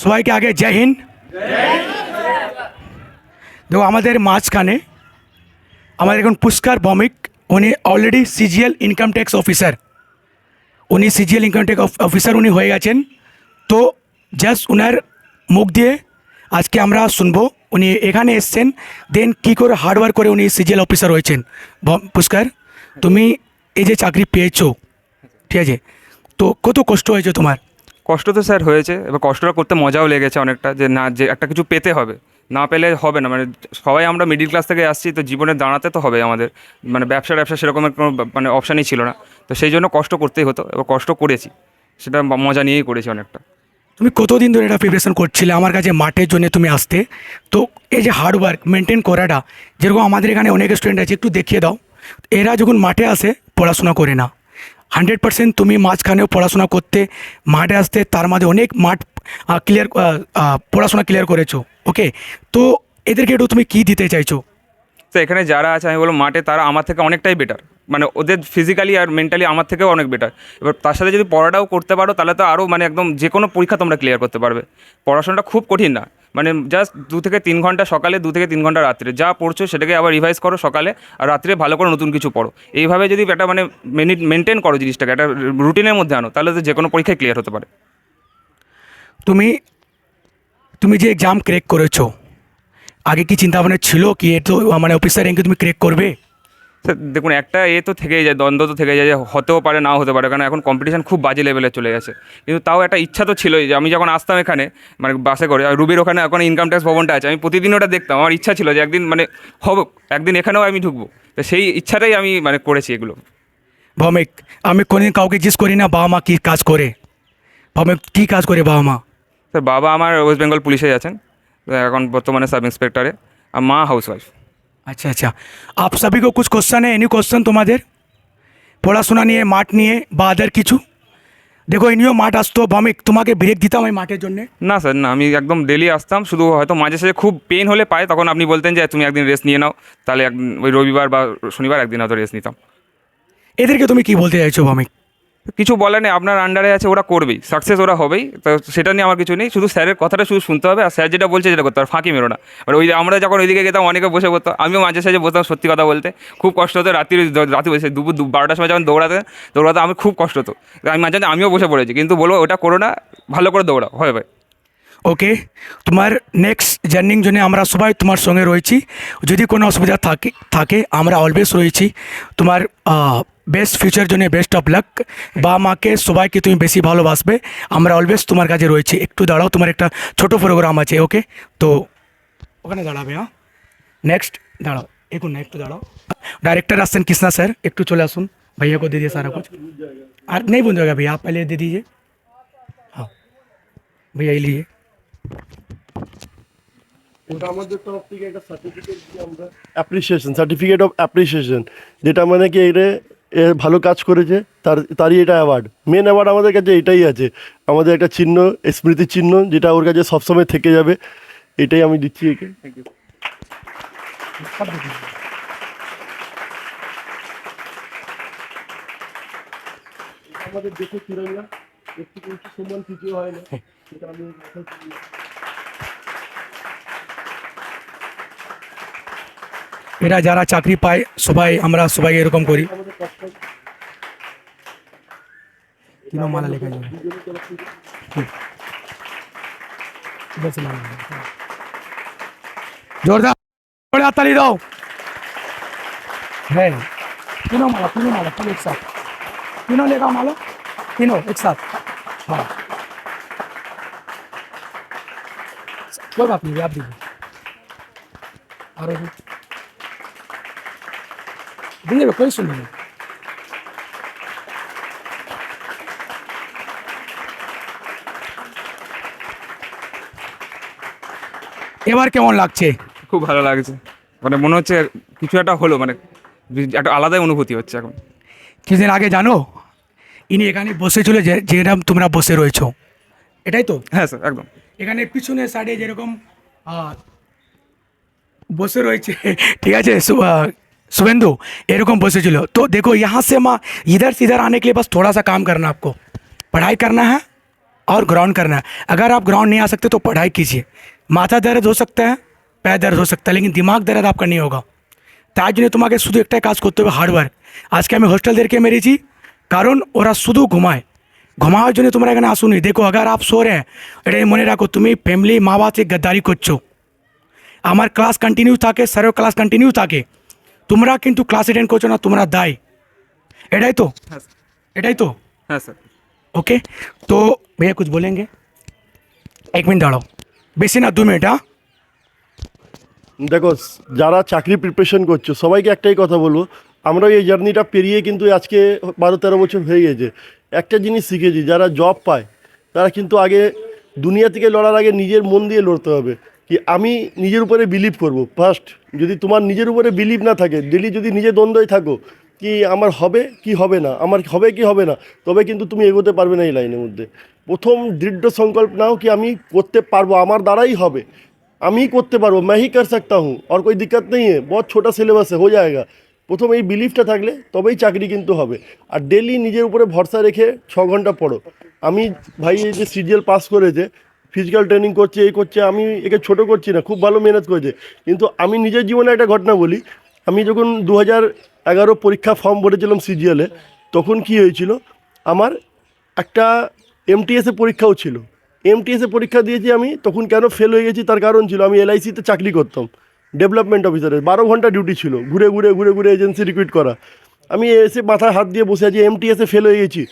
সবাইকে আগে জয় হিন্দ। দেখো, আমাদের মাঝখানে, আমাদের এখন পুষ্কার ভৌমিক, উনি already CGL income tax officer উনি সিজিএল ইনকাম ট্যাক্স অফিসার উনি হয়ে গেছেন। তো জাস্ট ওনার মুখ দিয়ে আজকে আমরা শুনব, উনি এখানে এসছেন দেন কী করে হার্ডওয়ার্ক করে উনি সিজিএল অফিসার হয়েছেন। পুষ্কার, তুমি এই যে চাকরি পেয়েছ, ঠিক আছে? তো কত কষ্ট হয়েছে তোমার? কষ্ট তো স্যার হয়েছে, এবার কষ্টটা করতে মজাও লেগেছে অনেকটা, যে না, যে একটা কিছু পেতে হবে, না পেলে হবে না মানে সবাই আমরা মিডিল ক্লাস থেকে আসছি, তো জীবনে দাঁড়াতে তো হবে আমাদের মানে ব্যবসা ব্যবসা সেরকমের কোনো মানে অপশানই ছিল না, তো সেই জন্য কষ্ট করতেই হতো, এবার কষ্ট করেছি, সেটা মজা নিয়েই করেছি অনেকটা। তুমি কতদিন ধরে এটা প্রিপারেশন করছিলে? আমার কাছে মাঠের জন্য তুমি আসতে, তো এই যে হার্ডওয়ার্ক মেনটেন করাটা, যেরকম আমাদের এখানে অনেক স্টুডেন্ট আছে, একটু দেখিয়ে দাও, এরা যখন মাঠে আসে, পড়াশোনা করে না। হান্ড্রেড পার্সেন্ট তুমি মাঝখানেও পড়াশোনা করতে, মাঠে আসতে তার মাঝে অনেক মাঠ ক্লিয়ার পড়াশোনা ক্লিয়ার করেছ ওকে তো এদেরকে একটু তুমি কী দিতে চাইছো? তো এখানে যারা আছে, আমি বলব মাঠে তারা আমার থেকে অনেকটাই বেটার মানে ওদের ফিজিক্যালি আর মেন্টালি আমার থেকেও অনেক বেটার এবার তার সাথে যদি পড়াটাও করতে পারো, তাহলে তো আরও মানে একদম যে কোনো পরীক্ষা তোমরা ক্লিয়ার করতে পারবে। পড়াশোনাটা খুব কঠিন না। মানে জাস্ট দু থেকে তিন ঘণ্টা সকালে, দু থেকে তিন ঘণ্টা রাত্রে। যা পড়ছো সেটাকে আবার রিভাইজ করো সকালে আর রাত্রে ভালো করে নতুন কিছু পড়ো। এইভাবে যদি একটা মানে মেনটেন করো জিনিসটাকে, একটা রুটিনের মধ্যে আনো, তাহলে তো যে কোনো পরীক্ষায় ক্লিয়ার হতে পারে। তুমি তুমি যে এক্সাম ক্রেক করেছ, আগে কি চিন্তা ভাবনা ছিল কি এ তো মানে অফিসার র্যাঙ্কে তুমি ক্রেক করবে? দেখুন একটা এ তো থেকেই যায় দ্বন্দ্ব তো থেকে যায় যে হতেও পারে নাও হতে পারে। কারণ এখন কম্পিটিশন খুব বাজে লেভেলে চলে গেছে। কিন্তু তাও একটা ইচ্ছা তো ছিলই যে আমি যখন আসতাম এখানে মানে বাসে করে আর রুবির ওখানে এখন ইনকাম ট্যাক্স ভবনটা আছে আমি প্রতিদিন ওটা দেখতাম। আমার ইচ্ছা ছিল যে একদিন মানে হব একদিন এখানেও আমি ঢুকবো। তো সেই ইচ্ছাটাই আমি মানে করেছি এগুলো। ভৌমিক আমি কোনোদিন কাউকে জিজ্ঞেস করি না বাবা মা কী কাজ করে? ভৌমিক কী কাজ করে বাবা মা? স্যার বাবা আমার ওয়েস্ট বেঙ্গল পুলিশে আছেন। এখন বর্তমানে সাব ইন্সপেক্টরে আর মা হাউস ওয়াইফ अच्छा अच्छा आप सभी को कुछ क्वेश्चन है एनी क्वेश्चन তোমাদের পড়াশোনা নিয়ে মাঠ নিয়ে বা আদার কিছু দেখো ইনিও মাঠ আসতো ভৌমিক তোমাকে ব্রেক দিতাম এই মাঠের জন্যে না স্যার না আমি একদম ডেলি আসতাম শুধু হয়তো মাঝে সাঝে খুব পেন হলে পায় তখন আপনি বলতেন যে তুমি একদিন রেস্ট নিয়ে নাও তাহলে একদিন ওই রবিবার বা শনিবার একদিন হয়তো রেস্ট নিতাম এদেরকে তুমি কি বলতে চাইছো ভৌমিক কিছু বলে নেই, আপনার আন্ডারে আছে, ওরা করবেই সাকসেস ওরা হবেই, তো সেটা নিয়ে আমার কিছু নেই, শুধু স্যারের কথাটা শুধু শুনতে হবে, আর স্যার যেটা বলছে যেটা করতে হবে ফাঁকি মেরো না। আর ওই আমরা যখন ওইদিকে গেতাম, অনেকে বসে পড়তো, আমিও মাঝে সাঝে বসতাম সত্যি কথা বলতে, খুব কষ্ট হতো, রাত্রি রাতে বসে, দুপুর বারোটার সময় যখন দৌড়াতে দৌড়াতে আমি খুব কষ্ট হতো। আমি মাঝে মাঝে আমিও বসে পড়েছি, কিন্তু বলব ওটা করো না, ভালো করে দৌড়াও, হয় ভাই। ওকে তোমার নেক্সট জার্নিং জন্য আমরা সবাই তোমার সঙ্গে রয়েছি। যদি কোনো অসুবিধা থাকে থাকে, আমরা অলওয়েজ রয়েছি। তোমার বেস্ট ফিউচার জন্য বেস্ট অফ লাক বা মাকে সবাইকে তুমি বেশি ভালোবাসবে আমরা অলওয়েজ তোমার কাছে রয়েছি একটু দাঁড়াও তোমার একটা ছোট প্রোগ্রাম আছে ওকে তো ওখানে দাঁড়াবে হ্যাঁ নেক্সট দাঁড়াও এখন না একটু দাঁড়াও डायरेक्टर আসছেন কৃষ্ণা স্যার একটু চলে আসুন भैया को दे दिए सारा कुछ और नहीं बन जाएगा भैया आप पहले दे दीजिए हाँ भैया ये लीजिए ওটা আমাদের তরফ থেকে একটা সার্টিফিকেট দিয়ে আমরা অ্যাপ্রিসিয়েশন সার্টিফিকেট অফ অ্যাপ্রিসিয়েশন যেটা মানে কি এটা এ ভালো কাজ করেছে, তার, তারই এটা অ্যাওয়ার্ড মেন অ্যাওয়ার্ড আমাদের কাছে এটাই আছে। আমাদের একটা চিহ্ন, স্মৃতি চিহ্ন, যেটা ওর কাছে সবসময় থেকে যাবে। এটাই আমি দিচ্ছি একে। আমাদের দেশে তিরঙ্গা উঁচু সম্মান কিছু হয় না। সেটা আমি এরা যারা চাকরি পায় সবাই আমরা সবাই এরকম করি আমাদের কষ্ট तीनों माला लेकर जाओ इधर से माला लेकर जाओ। जोरदार जोरदार ताली दो है तीनों माला तीनों माला सब एक साथ तीनों लेगा माला तीनों एक साथ हाँ कोई बात नहीं आप दीजिए और Dinle bak konuş şunu. এবার কেমন লাগছে? খুব ভালো লাগছে। মানে মনে হচ্ছে কিছু একটা হলো মানে একটা আলাদাই অনুভূতি হচ্ছে এখন। কিছুদিন আগে জানো ইনি এখানে বসেছিল যে যেরকম তোমরা বসে রয়েছো। এটাই তো? হ্যাঁ স্যার একদম। এখানে পিছনে সাইডে যেরকম বসে রয়েছে ঠিক আছে सुबेंदु ए रकम बोसे चलो। तो देखो, यहाँ से माँ, इधर से इधर आने के लिए बस थोड़ा सा काम करना आपको। पढ़ाई करना है और ग्राउंड करना है। अगर आप ग्राउंड नहीं आ सकते तो पढ़ाई कीजिए। माथा दर्द हो सकता है, पैर दर्द हो सकता है, लेकिन दिमाग दर्द आपका नहीं होगा। तो आज ने तुम्हारे शुद्ध एक टाइम काज करते हुए हार्डवर्क आज के हमें हॉस्टल दे के मेरी जी? कारण और शुद्ध घुमाए। घुमाओ जो नहीं, तुम्हारा कहना आँसू नहीं। देखो, अगर आप सो रहे हैं, अरे मोने रखो, तुम्हें फैमिली माँ बाप से गद्दारी कोचो हमारे क्लास कंटिन्यू था के, सर्व क्लास कंटिन्यू था के। তোমরা কিন্তু ক্লাস অ্যাটেন্ড করছো না তোমরা দায় এটাই তো হ্যাঁ স্যার এটাই তো হ্যাঁ স্যার ओके तो भैया कुछ बोलेंगे एक मिनट दाड़ो बेसी ना दो मिनट हाँ দেখো যারা চাকরি প্রিপারেশন করছো সবাইকে একটাই কথা বলবো আমরা এই জার্নিটা পেরিয়ে কিন্তু আজকে বারো তেরো বছর হয়ে গেছে একটা জিনিস শিখেছি যারা জব পায় তারা কিন্তু আগে দুনিয়া থেকে লড়ার আগে নিজের মন দিয়ে লড়তে হবে কি আমি নিজের উপরে বিলিভ করব ফার্স্ট যদি তোমার নিজের উপরে বিলিভ না থাকে ডেলি যদি নিজে দ্বন্দ্বই থাকো কি আমার হবে কি হবে না আমার হবে কি হবে না তবে কিন্তু তুমি এগোতে পারবে না এই লাইনের মধ্যে প্রথম দৃঢ় সংকল্প নাও কি আমি করতে পারবো আমার দ্বারাই হবে আমি ही করতে পারবো मैं ही कर सकता हूँ और कोई दिक्कत नहीं है बहुत छोटा सिलेबस है हो जाएगा প্রথম এই বিলিফটা থাকলে তবেই চাকরি কিন্তু হবে আর ডেলি নিজের উপরে ভরসা রেখে ছ ঘন্টা পড়ো আমি ভাই এই যে সিজিএল পাস করেছে ফিজিক্যাল ট্রেনিং করছে, এই করছে, আমি একে ছোট করছি না, খুব ভালো মেহনত করেছে। কিন্তু আমি নিজের জীবনে একটা ঘটনা বলি, আমি যখন দু হাজার এগারো পরীক্ষা ফর্ম ভরেছিলাম সিজিএলে তখন কি হয়েছিল, আমার একটা এমটিএসে পরীক্ষাও ছিল। এমটিএসে পরীক্ষা দিয়েছি আমি, তখন কেন ফেল হয়ে গেছি তার কারণ ছিল, আমি এলআইসিতে চাকরি করতাম ডেভেলপমেন্ট অফিসারে বারো ঘণ্টা ডিউটি ছিল, ঘুরে ঘুরে ঘুরে ঘুরে এজেন্সি রিক্রুট করা। আমি এসে মাথায় হাত দিয়ে বসে আছি এমটিএসে ফেল হয়ে গেছি।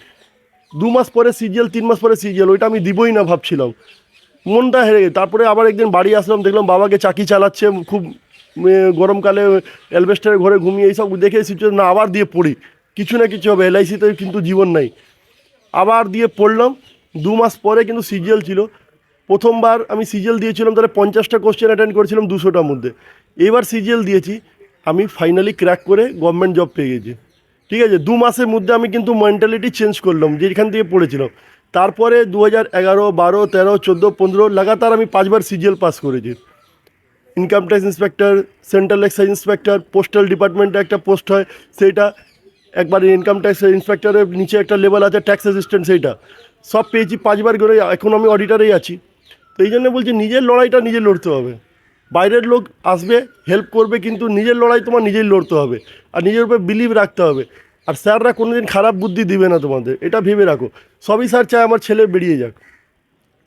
দু মাস পরে সিজিএল তিন মাস পরে সিজিএল ওইটা আমি দিবই না ভাবছিলাম। মনটা হেরে তারপরে আবার একদিন বাড়ি আসলাম, দেখলাম বাবাকে চাকি চালাচ্ছে, খুব গরমকালে অ্যালবেস্টারের ঘরে ঘুমিয়ে এইসব দেখে সিচুয়েশন না, আবার দিয়ে পড়ি। কিছু না কিছু হবে এলআইসিতে কিন্তু জীবন নাই। আবার দিয়ে পড়লাম, দু মাস পরে কিন্তু সিজিএল ছিল। প্রথমবার আমি সিজিএল দিয়েছিলাম, তাহলে পঞ্চাশটা কোশ্চেন অ্যাটেন্ড করেছিলাম দুশোটার মধ্যে। এবার সিজিএল দিয়েছি, আমি ফাইনালি ক্র্যাক করে গভর্নমেন্ট জব পেয়ে গেছি। ঠিক আছে, দু মাসের মধ্যে আমি কিন্তু মেন্টালিটি চেঞ্জ করলাম, যেখান থেকে পড়েছিলাম। তারপরে দু হাজার এগারো, বারো, তেরো, চোদ্দ, পনেরো লাগাতার আমি পাঁচবার সিজিএল পাস করেছি। Income tax inspector central excise inspector postal ডিপার্টমেন্টে একটা পোস্ট হয়, সেইটা একবার ইনকাম ট্যাক্স ইন্সপেক্টরের নিচে একটা লেভেল আছে ট্যাক্স অ্যাসিস্ট্যান্ট সেইটা। সব পেয়েছি পাঁচবার করে, এখন আমি অডিটারেই আছি। তো এই জন্য বলছি, নিজের লড়াইটা নিজে লড়তে হবে। বাইরের লোক আসবে হেল্প করবে, কিন্তু নিজের লড়াই তোমার নিজেই লড়তে হবে। আর নিজের উপর বিলিভ রাখতে হবে। আর স্যাররা কোনোদিন খারাপ বুদ্ধি দিবে না তোমাদের। এটা ভেবে রাখো। সবই স্যার চায় আমার ছেলে বেরিয়ে যাক।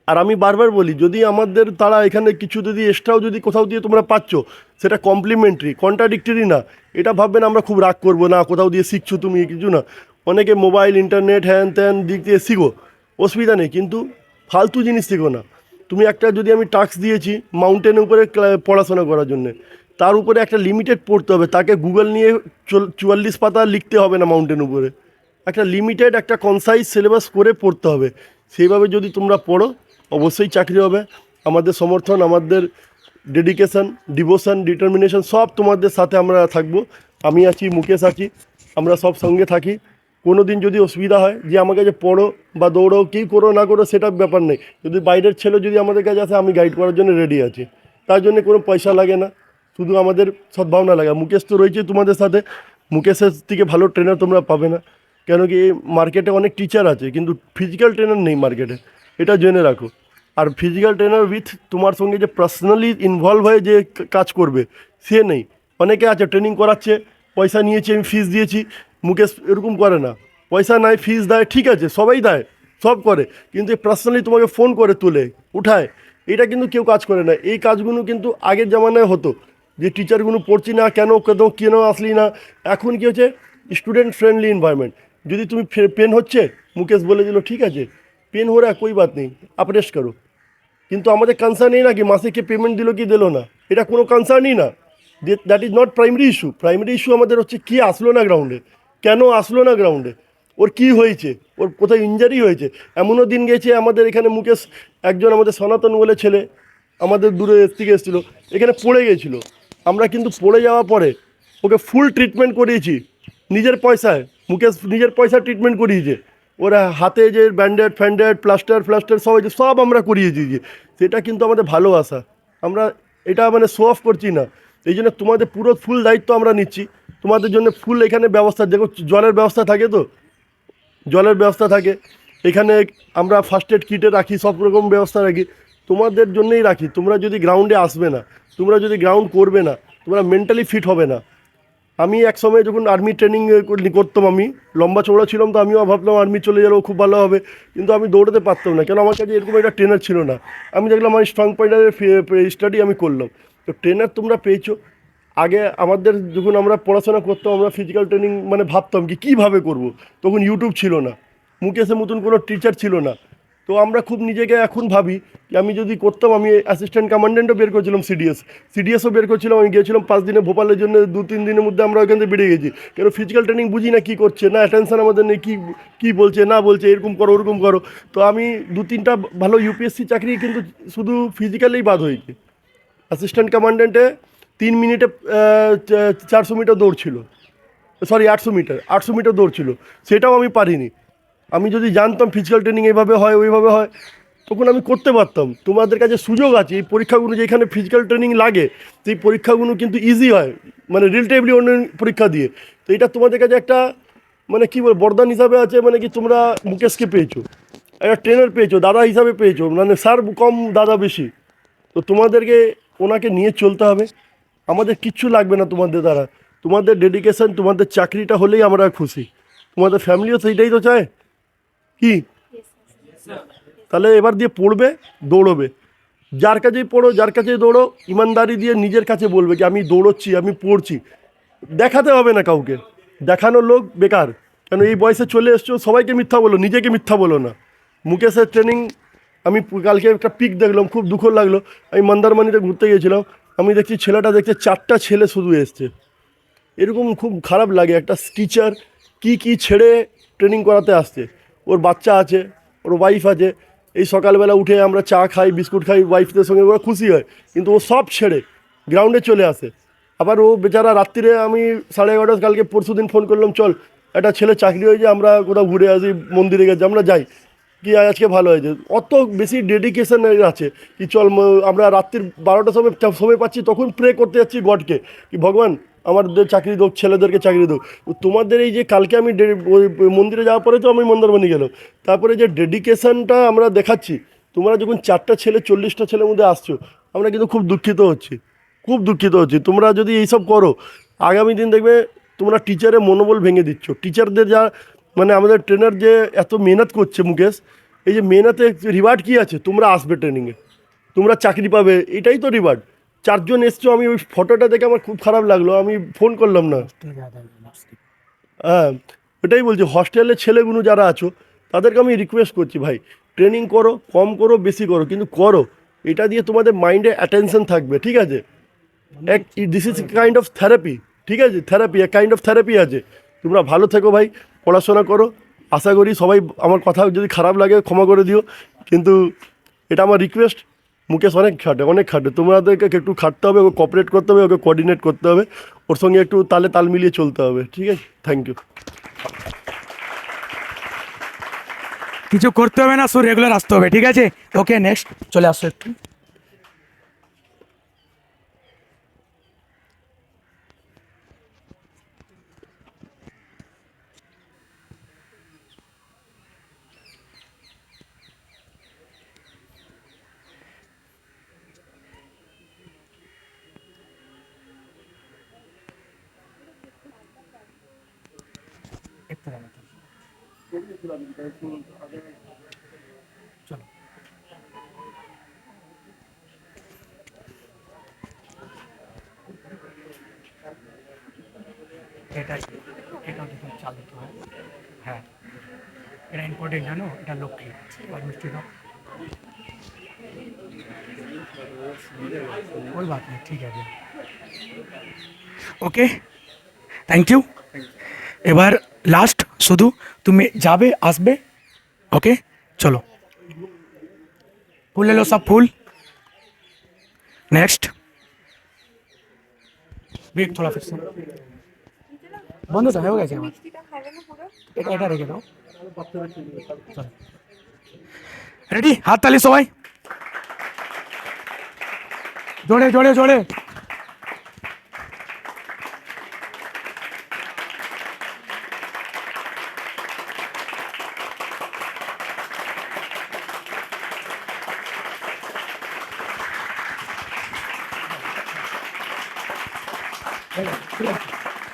আর আমি বারবার বলি, যদি আমাদের তারা এখানে কিছু যদি এক্সট্রাও যদি কোথাও দিয়ে তোমরা পাচ্ছ, সেটা কমপ্লিমেন্টারি কন্ট্রাডিক্টরি না। এটা ভাববেন আমরা খুব রাগ করব না, কোথাও দিয়ে শিখছো তুমি কিছু না। অনেকে মোবাইল ইন্টারনেট হ্যান ত্যান দিক দিয়ে শিখো, অসুবিধা নেই। কিন্তু ফালতু জিনিস শিখো না। তুমি একটা যদি আমি টাস্ক দিয়েছি মাউন্টেনের উপরে পড়াশোনা করার জন্য তার উপরে একটা লিমিটেড পড়তে হবে। তাকে গুগল নিয়ে চুয়াল্লিশ পাতা লিখতে হবে না মাউন্টেন উপরে। একটা লিমিটেড একটা কনসাইজ সিলেবাস করে পড়তে হবে। সেইভাবে যদি তোমরা পড়ো, অবশ্যই চাকরি হবে। আমাদের সমর্থন, আমাদের ডেডিকেশন ডিভোশন ডিটারমিনেশন সব তোমাদের সাথে আমরা থাকব। আমি আছি, মুকেশ আছি, আমরা সব সঙ্গে থাকি। কোনো দিন যদি অসুবিধা হয়, যে আমার কাছে পড়ো বা দৌড়ো কী করো, না করো, সেটা ব্যাপার নেই। যদি বাইরের ছেলে যদি আমাদের কাছে আসে, আমি গাইড করার জন্য রেডি আছি। তার জন্য কোনো পয়সা লাগে না। শুধু আমাদের সদ্ভাবনা লাগে। মুকেশ তো রয়েছে তোমাদের সাথে। মুকেশের থেকে ভালো ট্রেনার তোমরা পাবে না। কেন কি মার্কেটে অনেক টিচার আছে, কিন্তু ফিজিক্যাল ট্রেনার নেই মার্কেটে এটা জেনে রাখো। আর ফিজিক্যাল ট্রেনার উইথ তোমার সঙ্গে যে পার্সোনালি ইনভলভ হয়ে যে কাজ করবে, সে নেই। অনেকে আছে ট্রেনিং করাচ্ছে, পয়সা নিয়েছি, আমি ফিস দিয়েছি। মুকেশ এরকম করে না। পয়সা নাই ফিস দেয়, ঠিক আছে, সবাই দেয়, সব করে। কিন্তু পার্সোনালি তোমাকে ফোন করে, তুলে, উঠায়। এটা কিন্তু কেউ কাজ করে না। এই কাজগুলো কিন্তু আগের জামানায় হতো। যে টিচারগুলো পড়ছি না কেন কেন কেন আসলি না এখন কি হচ্ছে স্টুডেন্ট ফ্রেন্ডলি এনভায়রনমেন্ট যদি তুমি পেন হচ্ছে মুকেশ বলে দিল ঠিক আছে পেন हो रहा है कोई बात नहीं आप रेस्ट करो কিন্তু আমাদের কনসার্ন এই না কি মাসে কে পেমেন্ট দিল কি দিল না এটা কোনো কনসার্নই না that is not primary issue primary issue আমাদের হচ্ছে কি আসলো না গ্রাউন্ডে কেন আসলো না গ্রাউন্ডে ওর কি হয়েছে ওর কোথায় ইঞ্জারি হয়েছে এমনও দিন গেছে আমাদের এখানে মুকেশ একজন আমাদের সনাতন বলে ছেলে আমাদের দূরে থেকে এসেছিলো এখানে পড়ে গেছিলো আমরা কিন্তু পড়ে যাওয়ার পরে ওকে ফুল ট্রিটমেন্ট করিয়েছি। নিজের পয়সায়, মুকেশ নিজের পয়সা ট্রিটমেন্ট করিয়েছে। ওরা হাতে যে ব্যান্ডেড ফ্যান্ডেড প্লাস্টার ফ্লাস্টার সব হয়েছে সব আমরা করিয়ে দিয়েছি সেটা কিন্তু আমাদের ভালোবাসা আমরা এটা মানে শো অফ করছি না। এই জন্য তোমাদের পুরো ফুল দায়িত্ব আমরা নিচ্ছি। তোমাদের জন্য ফুল এখানে ব্যবস্থা, দেখো জলের ব্যবস্থা থাকে তো? জলের ব্যবস্থা থাকে। এখানে আমরা ফার্স্ট এড কিটে রাখি সব রকম ব্যবস্থা রাখি। তোমাদের জন্যই রাখি। তোমরা যদি গ্রাউন্ডে আসবে না তোমরা যদি গ্রাউন্ড করবে না, তোমরা মেন্টালি ফিট হবে না। আমি এক সময় যখন আর্মি ট্রেনিং করতাম আমি, লম্বা চওড়া ছিলাম তো আমিও ভাবলাম আর্মি চলে যাব খুব ভালো হবে, কিন্তু আমি দৌড়াতে পারতাম না। কেন আমার কাছে এরকম একটা ট্রেনার ছিল না। আমি দেখলাম আমার স্ট্রং পয়েন্টারের স্টাডি আমি করলাম। তো ট্রেনার তোমরা পেয়েছ। আগে আমাদের যখন আমরা পড়াশোনা করতাম, আমরা ফিজিক্যাল ট্রেনিং মানে ভাবতাম কি, কীভাবে করব? তখন ইউটিউব ছিল না। মুকেশের মতন কোনো টিচার ছিল না। তো আমরা খুব নিজেকে এখন ভাবি যে আমি যদি করতাম, আমি অ্যাসিস্ট্যান্ট কমান্ডেন্টও বের করেছিলাম সিডিএস সিডিএসও বের করেছিলাম, আমি গিয়েছিলাম পাঁচ দিনে ভোপালের জন্য, দু তিন দিনের মধ্যে আমরা ওখান থেকে বেরিয়ে গেছি। কেন ফিজিক্যাল ট্রেনিং বুঝি না কী করছে, না অ্যাটেনশন আমাদের নেই, কী কী বলছে, না বলছে, এরকম করো, ওরকম করো। তো আমি দু তিনটা ভালো ইউপিএসসি চাকরি কিন্তু শুধু ফিজিক্যালেই বাদ হয়েছে। অ্যাসিস্ট্যান্ট কমান্ডেন্টে তিন মিনিটে চারশো মিটার দৌড় ছিল। সরি আটশো মিটার আটশো মিটার দৌড় ছিল। সেটাও আমি পারিনি। আমি যদি জানতাম ফিজিক্যাল ট্রেনিং এইভাবে হয়, ওইভাবে হয়, তখন আমি করতে পারতাম। তোমাদের কাছে সুযোগ আছে, এই পরীক্ষাগুলো যেখানে ফিজিক্যাল ট্রেনিং লাগে, সেই পরীক্ষাগুলো কিন্তু ইজি হয় মানে রিলেটিভলি অন্য পরীক্ষা দিয়ে। তো এটা তোমাদের কাছে একটা মানে কী বল, বরদান হিসাবে আছে মানে কি তোমরা মুকেশকে পেয়েছ, একটা ট্রেনার পেয়েছ, দাদা হিসাবে পেয়েছ মানে স্যার কম, দাদা বেশি। তো তোমাদেরকে, ওনাকে নিয়ে চলতে হবে। আমাদের কিচ্ছু লাগবে না তোমাদের দ্বারা। তোমাদের ডেডিকেশন তোমাদের চাকরিটা হলেই আমরা খুশি। তোমাদের ফ্যামিলিও সেইটাই তো চায়। কি? তাহলে এবার দিয়ে পড়বে, দৌড়বে। যার কাছেই পড়ো, যার কাছেই দৌড়ো, ইমানদারি দিয়ে নিজের কাছে বলবে কি আমি দৌড়চ্ছি, আমি পড়ছি। দেখাতে হবে না কাউকে। দেখানোর লোক বেকার। কেন, এই বয়সে চলে এসছো, সবাইকে মিথ্যা বলো, নিজেকে মিথ্যা বলো না। মুকেশের ট্রেনিং আমি কালকে একটা পিক দেখলাম, খুব দুঃখ লাগল। আমি মন্দারমানিতে ঘুরতে গিয়েছিলাম। আমি দেখছি ছেলেটা দেখছে, চারটা ছেলে শুধু এসছে। এরকম খুব খারাপ লাগে একটা টিচার কি কি ছেড়ে ট্রেনিং করাতে আসছে। ওর বাচ্চা আছে, ওর ওয়াইফ আছে। এই সকালবেলা উঠে আমরা চা খাই, বিস্কুট খাই ওয়াইফদের সঙ্গে ওরা খুশি হয়। কিন্তু ও সব ছেড়ে গ্রাউন্ডে চলে আসে। আবার ও বেচারা রাত্রিরে আমি সাড়ে এগারোটা কালকে পরশু দিন ফোন করলাম, চল, একটা ছেলে চাকরি হয়েছে, আমরা কোথাও ঘুরে আসি, মন্দিরে গেছি, আমরা যাই। কি আজকে ভালো হয়েছে? অত বেশি ডেডিকেশন আছে কি চল আমরা রাত্রির বারোটার সময় সময় পাচ্ছি, তখন প্রে করতে যাচ্ছি গডকে কি ভগবান আমাদের চাকরি দোক ছেলেদেরকে চাকরি দোক তোমাদের এই যে কালকে আমি মন্দিরে যাওয়ার পরে তো আমি মন্দারমণি গেলাম। তারপরে যে ডেডিকেশনটা আমরা দেখাচ্ছি, তোমরা যখন চারটা ছেলে, চল্লিশটা ছেলের মধ্যে আসছো, আমরা কিন্তু খুব দুঃখিত হচ্ছি। খুব দুঃখিত হচ্ছি। তোমরা যদি এইসব করো, আগামী দিন দেখবে তোমরা টিচারের মনোবল ভেঙে দিচ্ছ। টিচারদের যা মানে আমাদের ট্রেনার যে এত মেহনত করছে, মুকেশ, এই যে মেহনতে রিওয়ার্ড কী আছে? তোমরা আসবে ট্রেনিংয়ে তোমরা চাকরি পাবে, এটাই তো রিওয়ার্ড চারজন এসছো আমি ওই ফটোটা দেখে আমার খুব খারাপ লাগল আমি ফোন করলাম না। হ্যাঁ ওটাই বলছি হস্টেলের ছেলেগুলো যারা আছো তাদেরকে আমি রিকোয়েস্ট করছি ভাই ট্রেনিং করো কম করো বেশি করো কিন্তু করো। এটা দিয়ে তোমাদের মাইন্ডে অ্যাটেনশন থাকবে ঠিক আছে? এক this is kind of therapy ঠিক আছে? থেরাপি এক কাইন্ড অফ থেরাপি আছে। তোমরা ভালো থেকো ভাই পড়াশোনা করো। আশা করি সবাই আমার কথা যদি খারাপ লাগে ক্ষমা করে দিও। কিন্তু এটা আমার রিকোয়েস্ট মুকেশ, অনেক খাটে অনেক খাটে। তোমাদেরকে একটু খাটতে হবে, ওকে কপারেট করতে হবে, ওকে কোঅর্ডিনেট করতে হবে। ওর সঙ্গে একটু তালে তাল মিলিয়ে চলতে হবে, ঠিক আছে? থ্যাংক ইউ কিছু করতে হবে না, শুধু রেগুলার আসতে হবে, ঠিক আছে? ওকে নেক্সট চলে আসো একটু। চলো এটাই এটা দেখুন চাল দিতে হয় হ্যাঁ এটা ইম্পর্টেন্ট জানো এটা লক্ষ্মী আর মিষ্টি দাও कोई बात नहीं ठीक है अभी ওকে থ্যাংক ইউ এবার লাস্ট শুধু তুমি যাবে আসবে ওকে চলো ফুল এলো সব ফুল नेक्स्ट वेट थोड़ा फिर से বন্ধ তো হয়ে গেছে আমার এটা এটা রেখে দাও রেডি হাত তালি সবাই জোরে জোরে জোরে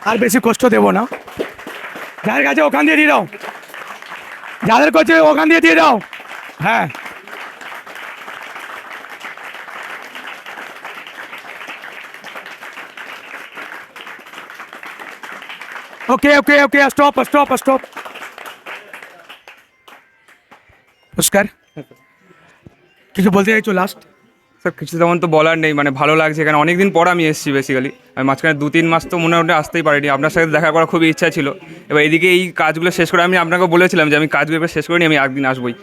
আর বেশি কষ্ট দেবো না। যাদের কাছে ওখান দিয়ে দিয়ে দাও। যাদের কাছে ওখান দিয়ে দিয়ে দাও। হ্যাঁ। Okay okay okay stop stop stop নমস্কার কিছু বলতে চাইছো লাস্ট একটা কিছু তেমন তো বলার নেই মানে ভালো লাগছে এখানে। অনেক দিন পর আমি এসেছি বেসিক্যালি আমি মাঝখানে দু তিন মাস তো মনে হয় আসতেই পারিনি। আপনার সাথে দেখা করার খুবই ইচ্ছা ছিল। এবার এদিকে এই কাজগুলো শেষ করে আমি আপনাকে বলেছিলাম যে আমি কাজগুলো শেষ করিনি আমি একদিন আসবই।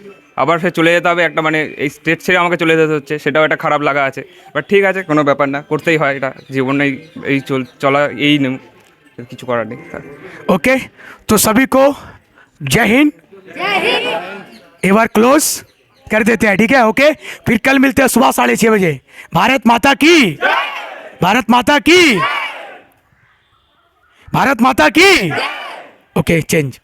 আবার সে চলে যেতে হবে একটা মানে এই স্টেট ছেড়ে আমাকে চলে যেতে হচ্ছে সেটাও একটা খারাপ লাগা আছে। বাট ঠিক আছে কোনো ব্যাপার না করতেই হয় এটা। জীবনে এই চল চলা এই কিছু করার নেই। ওকে তো সবই কো জয় হিন্দ। এবার ক্লোজ कर देते हैं, ठीक है? ओके फिर कल मिलते हैं सुबह साढ़े छह बजे। भारत माता की। भारत माता की। भारत माता की। Okay change